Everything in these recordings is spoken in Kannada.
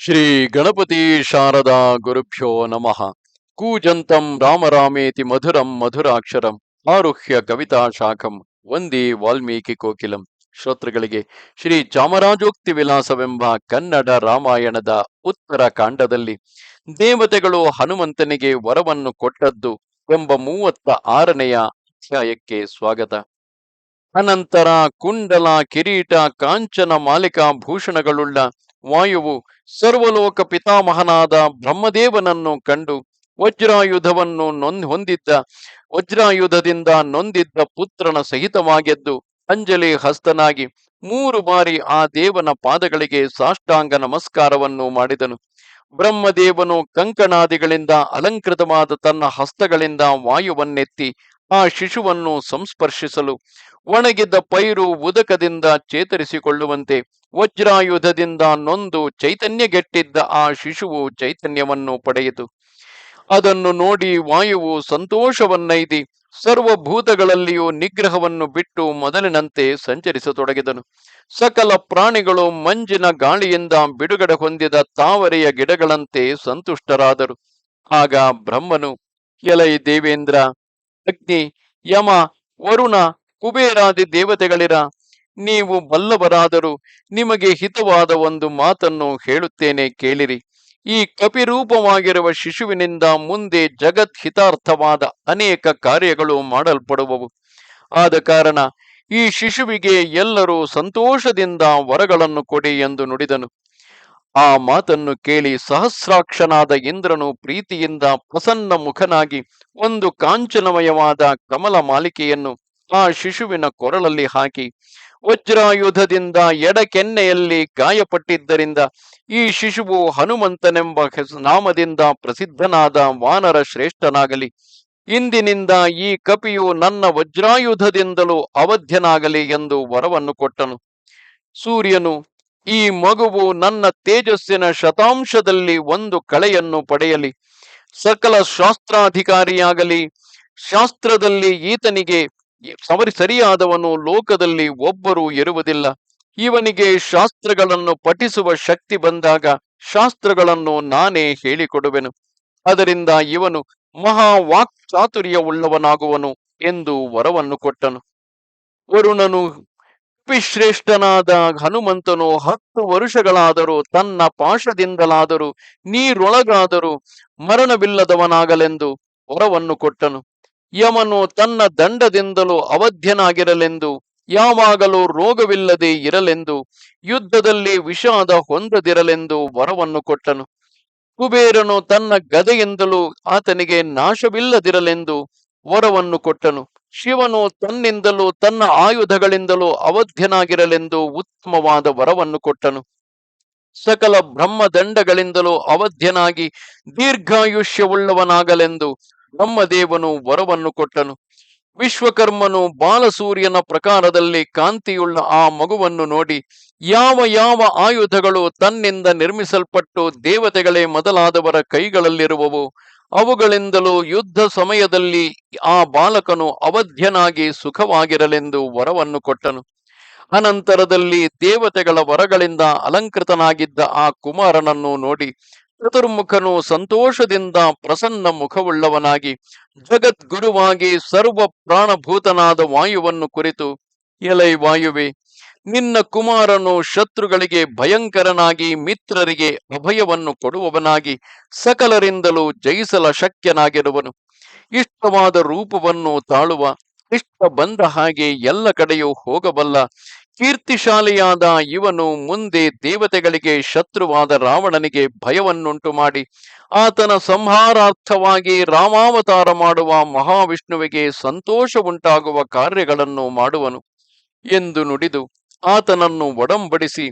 ಶ್ರೀ ಗಣಪತಿ ಶಾರದಾ ಗುರುಭ್ಯೋ ನಮಃ. ಕೂಜಂತಂ ರಾಮರಾಮೇತಿ ಮಧುರಂ ಮಧುರಾಕ್ಷರಂ ಆರುಹ್ಯ ಕವಿತಾ ಶಾಖಂ ವಂದಿ ವಾಲ್ಮೀಕಿ ಕೋಕಿಲಂ. ಶ್ರೋತೃಗಳಿಗೆ ಶ್ರೀ ಚಾಮರಾಜೋಕ್ತಿ ವಿಲಾಸವೆಂಬ ಕನ್ನಡ ರಾಮಾಯಣದ ಉತ್ತರ ಕಾಂಡದಲ್ಲಿ ದೇವತೆಗಳು ಹನುಮಂತನಿಗೆ ವರವನ್ನು ಕೊಟ್ಟದ್ದು ಎಂಬ ಮೂವತ್ತ ಆರನೆಯ ಅಧ್ಯಾಯಕ್ಕೆ ಸ್ವಾಗತ. ಅನಂತರ ಕುಂಡಲ ಕಿರೀಟ ಕಾಂಚನ ಮಾಲಿಕಾ ಭೂಷಣಗಳುಳ್ಳ ವಾಯುವು ಸರ್ವಲೋಕ ಪಿತಾಮಹನಾದ ಬ್ರಹ್ಮದೇವನನ್ನು ಕಂಡು ವಜ್ರಾಯುಧವನ್ನು ನೊಂದ್, ಹೊಂದಿದ್ದ, ವಜ್ರಾಯುಧದಿಂದ ನೊಂದಿದ್ದ ಪುತ್ರನ ಸಹಿತವಾಗೆದ್ದು ಅಂಜಲಿ ಹಸ್ತನಾಗಿ ಮೂರು ಬಾರಿ ಆ ದೇವನ ಪಾದಗಳಿಗೆ ಸಾಷ್ಟಾಂಗ ನಮಸ್ಕಾರವನ್ನು ಮಾಡಿದನು. ಬ್ರಹ್ಮದೇವನು ಕಂಕಣಾದಿಗಳಿಂದ ಅಲಂಕೃತವಾದ ತನ್ನ ಹಸ್ತಗಳಿಂದ ವಾಯುವನ್ನೆತ್ತಿ ಆ ಶಿಶುವನ್ನು ಸಂಸ್ಪರ್ಶಿಸಲು ಒಣಗಿದ್ದ ಪೈರು ಉದಕದಿಂದ ಚೇತರಿಸಿಕೊಳ್ಳುವಂತೆ ವಜ್ರಾಯುಧದಿಂದ ನೊಂದು ಚೈತನ್ಯಗೆಟ್ಟಿದ್ದ ಆ ಶಿಶುವು ಚೈತನ್ಯವನ್ನು ಪಡೆಯಿತು. ಅದನ್ನು ನೋಡಿ ವಾಯುವು ಸಂತೋಷವನ್ನೈದಿ, ಸರ್ವಭೂತಗಳಲ್ಲಿಯೂ ನಿಗ್ರಹವನ್ನು ಬಿಟ್ಟು ಮೊದಲಿನಂತೆ ಸಂಚರಿಸತೊಡಗಿದನು. ಸಕಲ ಪ್ರಾಣಿಗಳು ಮಂಜಿನ ಗಾಳಿಯಿಂದ ಬಿಡುಗಡೆ ಹೊಂದಿದ ತಾವರೆಯ ಗಿಡಗಳಂತೆ ಸಂತುಷ್ಟರಾದರು. ಆಗ ಬ್ರಹ್ಮನು, ಎಲೈ ದೇವೇಂದ್ರ, ಅಗ್ನಿ, ಯಮ, ವರುಣ ಕುಬೇರಾದಿ ದೇವತೆಗಳಿರ, ನೀವು ಬಲ್ಲವರಾದರೂ ನಿಮಗೆ ಹಿತವಾದ ಒಂದು ಮಾತನ್ನು ಹೇಳುತ್ತೇನೆ ಕೇಳಿರಿ. ಈ ಕಪಿರೂಪವಾಗಿರುವ ಶಿಶುವಿನಿಂದ ಮುಂದೆ ಜಗತ್ ಹಿತಾರ್ಥವಾದ ಅನೇಕ ಕಾರ್ಯಗಳು ಮಾಡಲ್ಪಡುವವು. ಆದ ಕಾರಣ ಈ ಶಿಶುವಿಗೆ ಎಲ್ಲರೂ ಸಂತೋಷದಿಂದ ವರಗಳನ್ನು ಕೊಡಿ ಎಂದು ನುಡಿದನು. ಆ ಮಾತನ್ನು ಕೇಳಿ ಸಹಸ್ರಾಕ್ಷನಾದ ಇಂದ್ರನು ಪ್ರೀತಿಯಿಂದ ಪ್ರಸನ್ನ ಮುಖನಾಗಿ ಒಂದು ಕಾಂಚನಮಯವಾದ ಕಮಲ ಮಾಲಿಕೆಯನ್ನು ಆ ಶಿಶುವಿನ ಕೊರಳಲ್ಲಿ ಹಾಕಿ ವಜ್ರಾಯುಧದಿಂದ ಎಡಕೆನ್ನೆಯಲ್ಲಿ ಗಾಯಪಟ್ಟಿದ್ದರಿಂದ ಈ ಶಿಶುವು ಹನುಮಂತನೆಂಬ ನಾಮದಿಂದ ಪ್ರಸಿದ್ಧನಾದ ವಾನರ ಶ್ರೇಷ್ಠನಾಗಲಿ. ಇಂದಿನಿಂದ ಈ ಕಪಿಯು ನನ್ನ ವಜ್ರಾಯುಧದಿಂದಲೂ ಅವಧ್ಯನಾಗಲಿ ಎಂದು ವರವನ್ನು ಕೊಟ್ಟನು. ಸೂರ್ಯನು, ಈ ಮಗುವು ನನ್ನ ತೇಜಸ್ಸಿನ ಶತಾಂಶದಲ್ಲಿ ಒಂದು ಕಳೆಯನ್ನು ಪಡೆಯಲಿ. ಸಕಲ ಶಾಸ್ತ್ರಾಧಿಕಾರಿಯಾಗಲಿ. ಶಾಸ್ತ್ರದಲ್ಲಿ ಈತನಿಗೆ ಸವರಿ ಸರಿಯಾದವನು ಲೋಕದಲ್ಲಿ ಒಬ್ಬರು ಇರುವುದಿಲ್ಲ. ಇವನಿಗೆ ಶಾಸ್ತ್ರಗಳನ್ನು ಪಠಿಸುವ ಶಕ್ತಿ ಬಂದಾಗ ಶಾಸ್ತ್ರಗಳನ್ನು ನಾನೇ ಹೇಳಿಕೊಡುವೆನು. ಅದರಿಂದ ಇವನು ಮಹಾವಾಕ್ ಚಾತುರ್ಯ ಚಾತುರ್ಯವುಳ್ಳವನಾಗುವನು ಎಂದು ವರವನ್ನು ಕೊಟ್ಟನು. ವರುಣನು ಪಿಶ್ರೇಷ್ಠನಾದ ಹನುಮಂತನು ಹತ್ತು ವರುಷಗಳಾದರೂ ತನ್ನ ಪಾಶದಿಂದಲಾದರೂ ನೀರೊಳಗಾದರೂ ಮರಣವಿಲ್ಲದವನಾಗಲೆಂದು ವರವನ್ನು ಕೊಟ್ಟನು. ಯಮನು ತನ್ನ ದಂಡದಿಂದಲೂ ಅವಧ್ಯನಾಗಿರಲೆಂದು, ಯಾವಾಗಲೂ ರೋಗವಿಲ್ಲದೆ ಇರಲೆಂದು, ಯುದ್ಧದಲ್ಲಿ ವಿಷಾದ ಹೊಂದದಿರಲೆಂದು ವರವನ್ನು ಕೊಟ್ಟನು. ಕುಬೇರನು ತನ್ನ ಗದೆಯಿಂದಲೂ ಆತನಿಗೆ ನಾಶವಿಲ್ಲದಿರಲೆಂದು ವರವನ್ನು ಕೊಟ್ಟನು. ಶಿವನು ತನ್ನಿಂದಲೂ ತನ್ನ ಆಯುಧಗಳಿಂದಲೂ ಅವಧ್ಯನಾಗಿರಲೆಂದು ಉತ್ತಮವಾದ ವರವನ್ನು ಕೊಟ್ಟನು. ಸಕಲ ಬ್ರಹ್ಮದಂಡಗಳಿಂದಲೂ ಅವಧ್ಯನಾಗಿ ದೀರ್ಘಾಯುಷ್ಯವುಳ್ಳವನಾಗಲೆಂದು ಬ್ರಹ್ಮದೇವನು ವರವನ್ನು ಕೊಟ್ಟನು. ವಿಶ್ವಕರ್ಮನು ಬಾಲಸೂರ್ಯನ ಪ್ರಕಾರದಲ್ಲಿ ಕಾಂತಿಯುಳ್ಳ ಆ ಮಗುವನ್ನು ನೋಡಿ, ಯಾವ ಯಾವ ಆಯುಧಗಳು ತನ್ನಿಂದ ನಿರ್ಮಿಸಲ್ಪಟ್ಟು ದೇವತೆಗಳೇ ಮೊದಲಾದವರ ಕೈಗಳಲ್ಲಿರುವವು, ಅವುಗಳಿಂದಲೂ ಯುದ್ಧ ಸಮಯದಲ್ಲಿ ಆ ಬಾಲಕನು ಅವಧ್ಯನಾಗಿ ಸುಖವಾಗಿರಲೆಂದು ವರವನ್ನು ಕೊಟ್ಟನು. ಅನಂತರದಲ್ಲಿ ದೇವತೆಗಳ ವರಗಳಿಂದ ಅಲಂಕೃತನಾಗಿದ್ದ ಆ ಕುಮಾರನನ್ನು ನೋಡಿ ಚತುರ್ಮುಖನು ಸಂತೋಷದಿಂದ ಪ್ರಸನ್ನ ಮುಖವುಳ್ಳವನಾಗಿ ಜಗದ್ಗುರುವಾಗಿ ಸರ್ವ ಪ್ರಾಣಭೂತನಾದ ವಾಯುವನ್ನು ಕುರಿತು, ಎಲೈ ವಾಯುವೆ, ನಿನ್ನ ಕುಮಾರನು ಶತ್ರುಗಳಿಗೆ ಭಯಂಕರನಾಗಿ ಮಿತ್ರರಿಗೆ ಅಭಯವನ್ನು ಕೊಡುವವನಾಗಿ ಸಕಲರಿಂದಲೂ ಜಯಿಸಲ ಶಕ್ಯನಾಗಿರುವನು ಇಷ್ಟವಾದ ರೂಪವನ್ನು ತಾಳುವ ಇಷ್ಟ ಬಂದ ಹಾಗೆ ಎಲ್ಲ ಕಡೆಯೂ ಹೋಗಬಲ್ಲ ಕೀರ್ತಿಶಾಲಿಯಾದ ಇವನು ಮುಂದೆ ದೇವತೆಗಳಿಗೆ ಶತ್ರುವಾದ ರಾವಣನಿಗೆ ಭಯವನ್ನುಂಟು ಮಾಡಿ, ಆತನ ಸಂಹಾರಾರ್ಥವಾಗಿ ರಾಮಾವತಾರ ಮಾಡುವ ಮಹಾವಿಷ್ಣುವಿಗೆ ಸಂತೋಷ ಉಂಟಾಗುವ ಕಾರ್ಯಗಳನ್ನು ಮಾಡುವನು ಎಂದು ನುಡಿದು ಆತನನ್ನು ಒಡಂಬಡಿಸಿ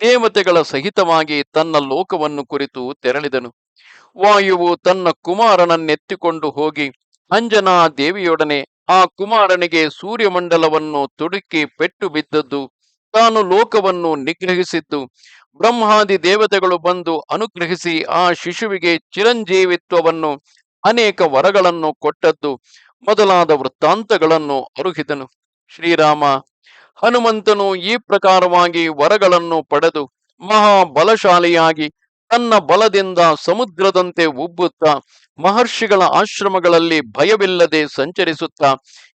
ದೇವತೆಗಳ ಸಹಿತವಾಗಿ ತನ್ನ ಲೋಕವನ್ನು ಕುರಿತು ತೆರಳಿದನು. ವಾಯುವು ತನ್ನ ಕುಮಾರನನ್ನೆತ್ತಿಕೊಂಡು ಹೋಗಿ ಅಂಜನಾ ದೇವಿಯೊಡನೆ ಆ ಕುಮಾರನಿಗೆ ಸೂರ್ಯಮಂಡಲವನ್ನು ತುಡುಕಿ ಪೆಟ್ಟು ಬಿದ್ದದ್ದು, ತಾನು ಲೋಕವನ್ನು ನಿಗ್ರಹಿಸಿದ್ದು. ಬ್ರಹ್ಮಾದಿ ದೇವತೆಗಳು ಬಂದು ಅನುಗ್ರಹಿಸಿ ಆ ಶಿಶುವಿಗೆ ಚಿರಂಜೀವಿತ್ವವನ್ನು, ಅನೇಕ ವರಗಳನ್ನು ಕೊಟ್ಟದ್ದು. ಮೊದಲಾದ ವೃತ್ತಾಂತಗಳನ್ನು ಅರುಹಿದನು. ಶ್ರೀರಾಮ, ಹನುಮಂತನು ಈ ಪ್ರಕಾರವಾಗಿ ವರಗಳನ್ನು ಪಡೆದು ಮಹಾ ಬಲಶಾಲಿಯಾಗಿ ತನ್ನ ಬಲದಿಂದ ಸಮುದ್ರದಂತೆ ಉಬ್ಬುತ್ತ, ಮಹರ್ಷಿಗಳ ಆಶ್ರಮಗಳಲ್ಲಿ ಭಯವಿಲ್ಲದೆ ಸಂಚರಿಸುತ್ತಾ,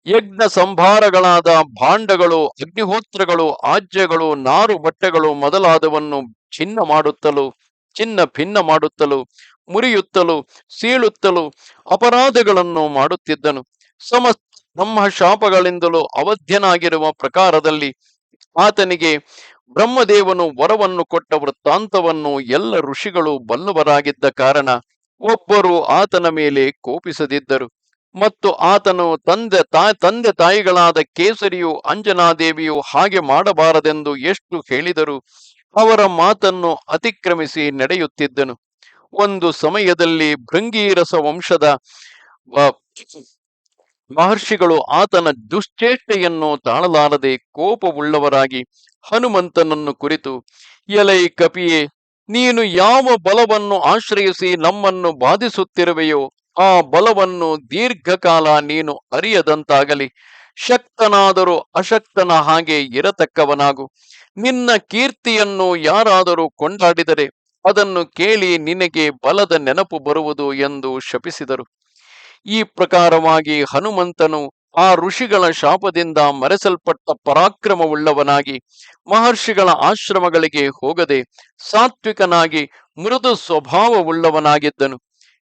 ಯಜ್ಞ ಸಂಭಾರಗಳಾದ ಭಾಂಡಗಳು, ಅಗ್ನಿಹೋತ್ರಗಳು ಆಜ್ಯಗಳು ನಾರು ಬಟ್ಟೆಗಳು ಮೊದಲಾದವನ್ನು ಚಿನ್ನ ಮಾಡುತ್ತಲೂ ಚಿನ್ನ ಭಿನ್ನ ಮಾಡುತ್ತಲೂ, ಮುರಿಯುತ್ತಲೂ, ಸೀಳುತ್ತಲೂ ಅಪರಾಧಗಳನ್ನು ಮಾಡುತ್ತಿದ್ದನು. ಸಮಸ್ತ ನಮ್ಮ ಶಾಪಗಳಿಂದಲೂ ಅವಧ್ಯನಾಗಿರುವ ಪ್ರಕಾರದಲ್ಲಿ ಆತನಿಗೆ ಬ್ರಹ್ಮದೇವನು ವರವನ್ನು ಕೊಟ್ಟ ವೃತ್ತಾಂತವನ್ನು ಎಲ್ಲ ಋಷಿಗಳು ಬಲ್ಲವರಾಗಿದ್ದ ಕಾರಣ ಒಬ್ಬರು ಆತನ ಮೇಲೆ ಕೋಪಿಸದಿದ್ದರು. ಮತ್ತು ಆತನು ತಂದೆ ತಾ, ತಂದೆ ತಾಯಿಗಳಾದ ಕೇಸರಿಯು ಅಂಜನಾದೇವಿಯು ಹಾಗೆ ಮಾಡಬಾರದೆಂದು ಎಷ್ಟು ಹೇಳಿದರು ಅವರ ಮಾತನ್ನು ಅತಿಕ್ರಮಿಸಿ ನಡೆಯುತ್ತಿದ್ದನು. ಒಂದು ಸಮಯದಲ್ಲಿ ಭೃಂಗೀರಸ ವಂಶದ ಮಹರ್ಷಿಗಳು ಆತನ ದುಶ್ಚೇಷ್ಟೆಯನ್ನು ತಾಳಲಾರದೆ ಕೋಪವುಳ್ಳವರಾಗಿ ಹನುಮಂತನನ್ನು ಕುರಿತು, ಎಲೈ ಕಪಿಯೇ, ನೀನು ಯಾವ ಬಲವನ್ನು ಆಶ್ರಯಿಸಿ ನಮ್ಮನ್ನು ಬಾಧಿಸುತ್ತಿರುವೆಯೋ, ಆ ಬಲವನ್ನು ದೀರ್ಘಕಾಲ ನೀನು ಅರಿಯದಂತಾಗಲಿ. ಶಕ್ತನಾದರೂ ಅಶಕ್ತನ ಹಾಗೆ ಇರತಕ್ಕವನಾಗು. ನಿನ್ನ ಕೀರ್ತಿಯನ್ನು ಯಾರಾದರೂ ಕೊಂಡಾಡಿದರೆ, ಅದನ್ನು ಕೇಳಿ ನಿನಗೆ ಬಲದ ನೆನಪು ಬರುವುದು ಎಂದು ಶಪಿಸಿದರು. ಈ ಪ್ರಕಾರವಾಗಿ ಹನುಮಂತನು ಆ ಋಷಿಗಳ ಶಾಪದಿಂದ ಮರೆಸಲ್ಪಟ್ಟ ಪರಾಕ್ರಮವುಳ್ಳವನಾಗಿ ಮಹರ್ಷಿಗಳ ಆಶ್ರಮಗಳಿಗೆ ಹೋಗದೆ ಸಾತ್ವಿಕನಾಗಿ ಮೃದು ಸ್ವಭಾವವುಳ್ಳವನಾಗಿದ್ದನು.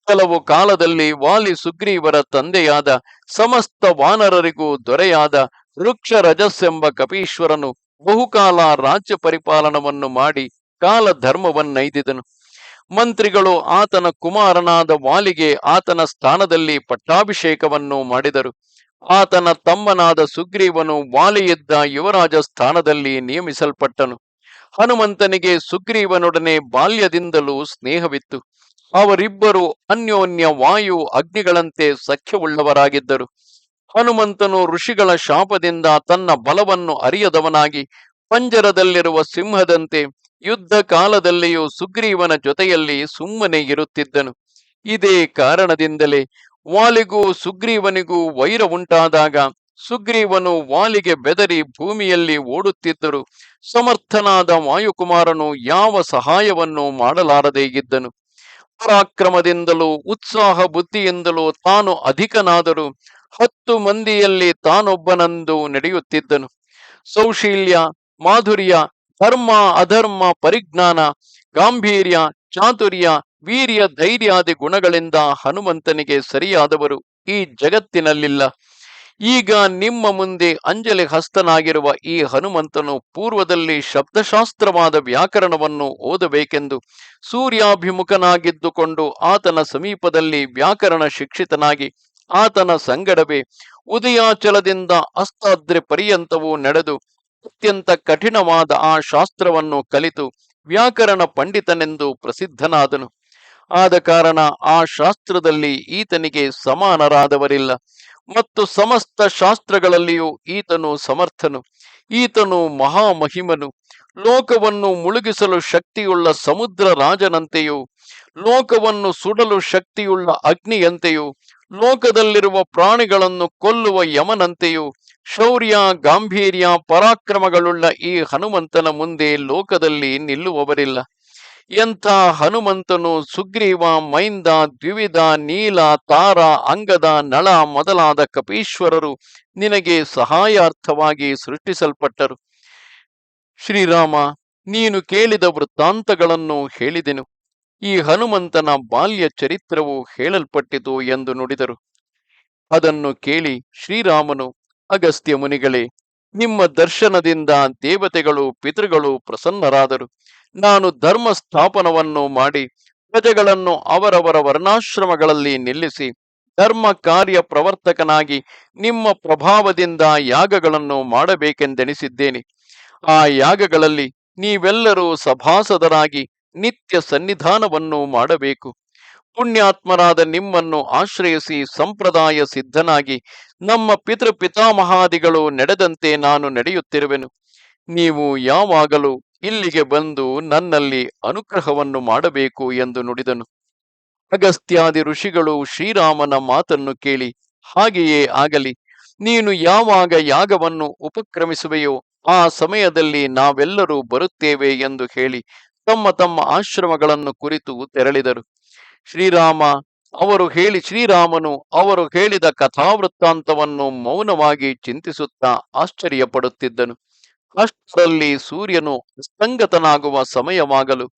ಕೆಲವು ಕಾಲದಲ್ಲಿ ವಾಲಿ ಸುಗ್ರೀವರ ತಂದೆಯಾದ ಸಮಸ್ತ ವಾನರರಿಗೂ ದೊರೆಯಾದ ವೃಕ್ಷ ರಜಸ್ಸೆಂಬ ಕಪೀಶ್ವರನು ಬಹುಕಾಲ ರಾಜ್ಯ ಪರಿಪಾಲನವನ್ನು ಮಾಡಿ ಕಾಲ ಧರ್ಮವನ್ನೈದಿದನು ಮಂತ್ರಿಗಳು ಆತನ ಕುಮಾರನಾದ ವಾಲಿಗೆ ಆತನ ಸ್ಥಾನದಲ್ಲಿ ಪಟ್ಟಾಭಿಷೇಕವನ್ನು ಮಾಡಿದರು. ಆತನ ತಮ್ಮನಾದ ಸುಗ್ರೀವನು ವಾಲಿಯಿದ್ದ ಯುವರಾಜ ಸ್ಥಾನದಲ್ಲಿ ನಿಯಮಿಸಲ್ಪಟ್ಟನು. ಹನುಮಂತನಿಗೆ ಸುಗ್ರೀವನೊಡನೆ ಬಾಲ್ಯದಿಂದಲೂ ಸ್ನೇಹವಿತ್ತು. ಅವರಿಬ್ಬರು ಅನ್ಯೋನ್ಯ ವಾಯು ಅಗ್ನಿಗಳಂತೆ ಸಖ್ಯವುಳ್ಳವರಾಗಿದ್ದರು. ಹನುಮಂತನು ಋಷಿಗಳ ಶಾಪದಿಂದ ತನ್ನ ಬಲವನ್ನು ಅರಿಯದವನಾಗಿ ಪಂಜರದಲ್ಲಿರುವ ಸಿಂಹದಂತೆ ಯುದ್ಧ ಕಾಲದಲ್ಲಿಯೂ ಸುಗ್ರೀವನ ಜೊತೆಯಲ್ಲಿ ಸುಮ್ಮನೆ ಇರುತ್ತಿದ್ದನು. ಇದೇ ಕಾರಣದಿಂದಲೇ ವಾಲಿಗೂ ಸುಗ್ರೀವನಿಗೂ ವೈರ ಉಂಟಾದಾಗ ಸುಗ್ರೀವನು ವಾಲಿಗೆ ಬೆದರಿ ಭೂಮಿಯಲ್ಲಿ ಓಡುತ್ತಿದ್ದರು. ಸಮರ್ಥನಾದ ವಾಯುಕುಮಾರನು ಯಾವ ಸಹಾಯವನ್ನು ಮಾಡಲಾರದೇ ಇದ್ದನು. ಪರಾಕ್ರಮದಿಂದಲೂ ಉತ್ಸಾಹ ಬುದ್ಧಿಯಿಂದಲೂ ತಾನು ಅಧಿಕನಾದರೂ ಹತ್ತು ಮಂದಿಯಲ್ಲಿ ತಾನೊಬ್ಬನಂದು ನಡೆಯುತ್ತಿದ್ದನು. ಸೌಶೀಲ್ಯ, ಮಾಧುರ್ಯ, ಧರ್ಮ, ಅಧರ್ಮ, ಪರಿಜ್ಞಾನ, ಗಾಂಭೀರ್ಯ, ಚಾತುರ್ಯ ವೀರ್ಯ ಧೈರ್ಯಾದಿ ಗುಣಗಳಿಂದ ಹನುಮಂತನಿಗೆ ಸರಿಯಾದವರು ಈ ಜಗತ್ತಿನಲ್ಲಿಲ್ಲ. ಈಗ ನಿಮ್ಮ ಮುಂದೆ ಅಂಜಲಿ ಹಸ್ತನಾಗಿರುವ ಈ ಹನುಮಂತನು ಪೂರ್ವದಲ್ಲಿ ಶಬ್ದಶಾಸ್ತ್ರವಾದ ವ್ಯಾಕರಣವನ್ನು ಓದಬೇಕೆಂದು ಸೂರ್ಯಾಭಿಮುಖನಾಗಿದ್ದುಕೊಂಡು ಆತನ ಸಮೀಪದಲ್ಲಿ ವ್ಯಾಕರಣ ಶಿಕ್ಷಿತನಾಗಿ ಆತನ ಸಂಗಡವೇ ಉದಯಾಚಲದಿಂದ ಅಸ್ತಾದ್ರೆ ಪರ್ಯಂತವೂ ನಡೆದು ಅತ್ಯಂತ ಕಠಿಣವಾದ ಆ ಶಾಸ್ತ್ರವನ್ನು ಕಲಿತು ವ್ಯಾಕರಣ ಪಂಡಿತನೆಂದು ಪ್ರಸಿದ್ಧನಾದನು. ಆದ ಕಾರಣ ಆ ಶಾಸ್ತ್ರದಲ್ಲಿ ಈತನಿಗೆ ಸಮಾನರಾದವರಿಲ್ಲ. ಮತ್ತು ಸಮಸ್ತ ಶಾಸ್ತ್ರಗಳಲ್ಲಿಯೂ ಈತನು ಸಮರ್ಥನು. ಈತನು ಮಹಾಮಹಿಮನು. ಲೋಕವನ್ನು ಮುಳುಗಿಸಲು ಶಕ್ತಿಯುಳ್ಳ ಸಮುದ್ರ ರಾಜನಂತೆಯೂ, ಲೋಕವನ್ನು ಸುಡಲು ಶಕ್ತಿಯುಳ್ಳ ಅಗ್ನಿಯಂತೆಯೂ, ಲೋಕದಲ್ಲಿರುವ ಪ್ರಾಣಿಗಳನ್ನು ಕೊಲ್ಲುವ ಯಮನಂತೆಯೂ, ಶೌರ್ಯ, ಗಾಂಭೀರ್ಯ, ಪರಾಕ್ರಮಗಳುಳ್ಳ ಈ ಹನುಮಂತನ ಮುಂದೆ ಲೋಕದಲ್ಲಿ ನಿಲ್ಲುವವರಿಲ್ಲ. ಎಂಥ ಹನುಮಂತನು ಸುಗ್ರೀವ, ಮೈಂದ, ದ್ವಿವಿಧ, ನೀಲ, ತಾರ, ಅಂಗದ, ನಳ ಮೊದಲಾದ ಕಪೀಶ್ವರರು ನಿನಗೆ ಸಹಾಯಾರ್ಥವಾಗಿ ಸೃಷ್ಟಿಸಲ್ಪಟ್ಟರು. ಶ್ರೀರಾಮ, ನೀನು ಕೇಳಿದ ವೃತ್ತಾಂತಗಳನ್ನು ಹೇಳಿದೆನು. ಈ ಹನುಮಂತನ ಬಾಲ್ಯ ಚರಿತ್ರವು ಹೇಳಲ್ಪಟ್ಟಿತು ಎಂದು ನುಡಿದರು. ಅದನ್ನು ಕೇಳಿ ಶ್ರೀರಾಮನು, ಅಗಸ್ತ್ಯ ಮುನಿಗಳೇ, ನಿಮ್ಮ ದರ್ಶನದಿಂದ ದೇವತೆಗಳು, ಪಿತೃಗಳು ಪ್ರಸನ್ನರಾದರು. ನಾನು ಧರ್ಮ ಸ್ಥಾಪನವನ್ನು ಮಾಡಿ ಪ್ರಜೆಗಳನ್ನು ಅವರವರ ವರ್ಣಾಶ್ರಮಗಳಲ್ಲಿ ನಿಲ್ಲಿಸಿ ಧರ್ಮ ಕಾರ್ಯ ಪ್ರವರ್ತಕನಾಗಿ ನಿಮ್ಮ ಪ್ರಭಾವದಿಂದ ಯಾಗಗಳನ್ನು ಮಾಡಬೇಕೆಂದೆನಿಸಿದ್ದೇನೆ. ಆ ಯಾಗಗಳಲ್ಲಿ ನೀವೆಲ್ಲರೂ ಸಭಾಸದರಾಗಿ ನಿತ್ಯ ಸನ್ನಿಧಾನವನ್ನು ಮಾಡಬೇಕು. ಪುಣ್ಯಾತ್ಮರಾದ ನಿಮ್ಮನ್ನು ಆಶ್ರಯಿಸಿ ಸಂಪ್ರದಾಯ ಸಿದ್ಧನಾಗಿ ನಮ್ಮ ಪಿತೃ ಪಿತಾಮಹಾದಿಗಳು ನಡೆದಂತೆ ನಾನು ನಡೆಯುತ್ತಿರುವೆನು. ನೀವು ಯಾವಾಗಲೂ ಇಲ್ಲಿಗೆ ಬಂದು ನನ್ನಲ್ಲಿ ಅನುಗ್ರಹವನ್ನು ಮಾಡಬೇಕು ಎಂದು ನುಡಿದನು. ಅಗಸ್ತ್ಯಾದಿ ಋಷಿಗಳು ಶ್ರೀರಾಮನ ಮಾತನ್ನು ಕೇಳಿ, ಹಾಗೆಯೇ ಆಗಲಿ, ನೀನು ಯಾವಾಗ ಯಾಗವನ್ನು ಉಪಕ್ರಮಿಸುವೆಯೋ ಆ ಸಮಯದಲ್ಲಿ ನಾವೆಲ್ಲರೂ ಬರುತ್ತೇವೆ ಎಂದು ಹೇಳಿ ತಮ್ಮ ತಮ್ಮ ಆಶ್ರಮಗಳನ್ನು ಕುರಿತು ತೆರಳಿದರು. ಶ್ರೀರಾಮ, ಅವರು ಹೇಳಿ, ಶ್ರೀರಾಮನು ಅವರು ಹೇಳಿದ ಕಥಾವೃತ್ತಾಂತವನ್ನು ಮೌನವಾಗಿ ಚಿಂತಿಸುತ್ತಾ ಆಶ್ಚರ್ಯಪಡುತ್ತಿದ್ದನು. ಅಷ್ಟರಲ್ಲಿ ಸೂರ್ಯನು ಅಸ್ತಂಗತನಾಗುವ ಸಮಯವಾಗಲು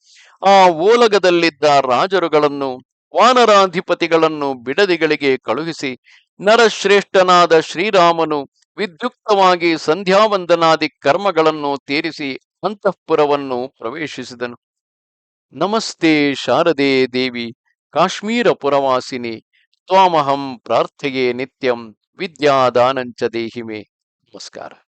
ಆ ಓಲಗದಲ್ಲಿದ್ದ ರಾಜರುಗಳನ್ನು, ವಾನರಾಧಿಪತಿಗಳನ್ನು ಬಿಡದಿಗಳಿಗೆ ಕಳುಹಿಸಿ ನರಶ್ರೇಷ್ಠನಾದ ಶ್ರೀರಾಮನು ವಿದ್ಯುಕ್ತವಾಗಿ ಸಂಧ್ಯಾವಂದನಾದಿ ಕರ್ಮಗಳನ್ನು ತೀರಿಸಿ ಅಂತಃಪುರವನ್ನು ಪ್ರವೇಶಿಸಿದನು. ನಮಸ್ತೆ ಶಾರದೆ ದೇವಿ, ಕಾಶ್ಮೀರ ಪುರವಾಸಿನಿ, ತ್ವಾಮಹಂ ಪ್ರಾರ್ಥೆಯೇ ನಿತ್ಯಂ ವಿದ್ಯಾದಾನಂಚ ದೇಹಿಮೆ. ನಮಸ್ಕಾರ.